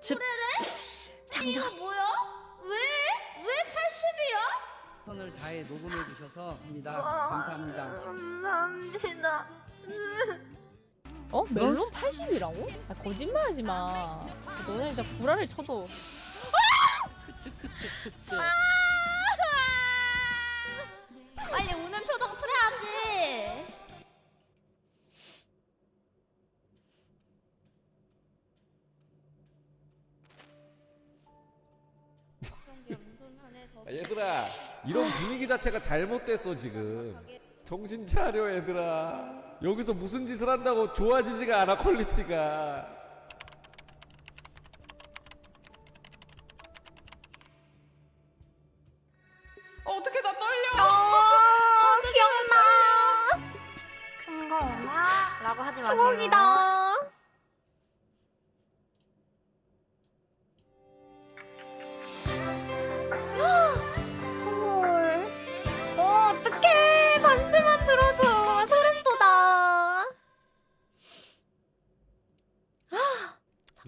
즉 장전 이거 뭐야? 왜? 왜 80이야? 선을 다해 녹음해 주셔서 입니다. 아, 감사합니다. 감사합니다. 어? 멜론 80이라고? 아, 거짓말하지 마. 너네 진짜 구라를 쳐도 그치 그치 그치 아, 얘들아 이런 분위기 자체가 잘못됐어 지금 정신 차려 얘들아 여기서 무슨 짓을 한다고 좋아지지가 않아 퀄리티가 어떻게 나 떨려 어, 기억나. 큰 거 오나? 라고 하지 마세요. 추억이다.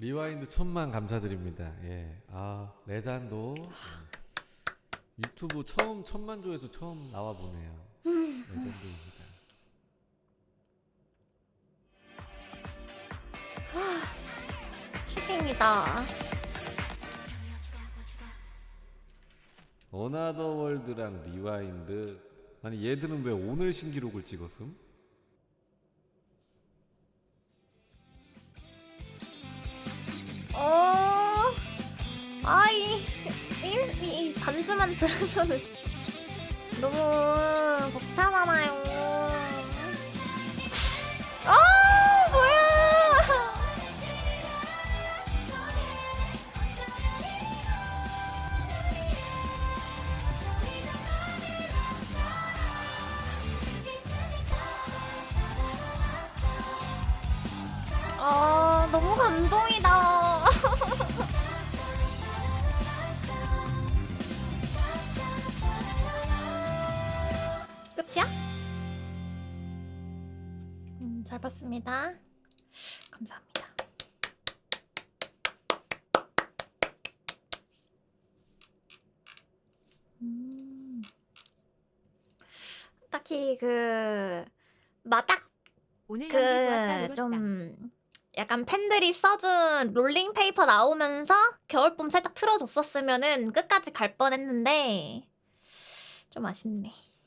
리와인드 천만 감사드립니다 예 아 레잔도 예. 유튜브 처음 천만 조회수 처음 나와 보네요 레전드입니다 키딩이다. 어나더 월드랑 리와인드 아니 얘들은 왜 오늘 신기록을 찍었음? 아이, 이, 이 반주만 들으면은 너무 벅차잖아요. 아, 뭐야! 아, 너무 감동이다. 끝이야? 음, 잘 봤습니다. 감사합니다. 음. 딱히 그 마딱 오늘 연기 좋았다 그 울었다. 좀 약간 팬들이 써준 롤링 페이퍼 나오면서 겨울봄 살짝 틀어줬었으면은 끝까지 갈 뻔했는데 좀 아쉽네.